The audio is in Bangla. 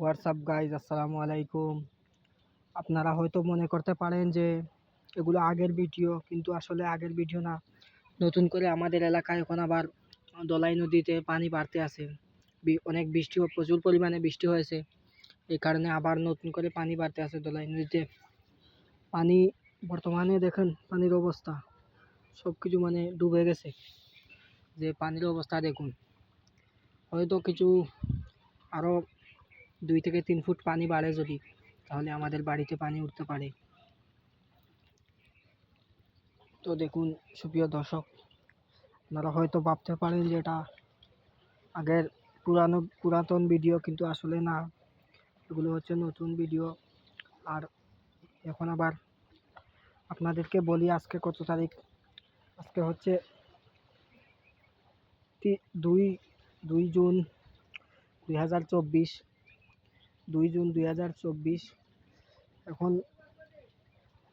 হোয়াটসঅ্যাপ গাইজ আসসালামু আলাইকুম আপনারা হয়তো মনে করতে পারেন যে এগুলো আগের ভিডিও কিন্তু আসলে আগের ভিডিও না। নতুন করে আমাদের এলাকায় এখন আবার দলাই নদীতে পানি বাড়তে আছে। অনেক বৃষ্টি প্রচুর পরিমাণে বৃষ্টি হয়েছে। এই কারণে আবার নতুন করে পানি বাড়তে আছে দলাই নদীতে। পানি বর্তমানে দেখেন পানির অবস্থা সব কিছু মানে ডুবে গেছে। যে পানির অবস্থা দেখুন। হয়তো কিছু আরও দুই থেকে তিন ফুট পানি বাড়ে যদি, তাহলে আমাদের বাড়িতে পানি উঠতে পারে। তো দেখুন, সুপ্রিয় দর্শক, আপনারা হয়তো ভাবতে পারেন যে এটা আগের পুরানো, পুরাতন ভিডিও কিন্তু আসলে না। এগুলো হচ্ছে নতুন ভিডিও আর এখন আবার আপনাদেরকে বলি আজকে কত তারিখ? আজকে হচ্ছে দুই দুই জুন দুই হাজার চব্বিশ। দুই জুন দুই হাজার চব্বিশ। এখন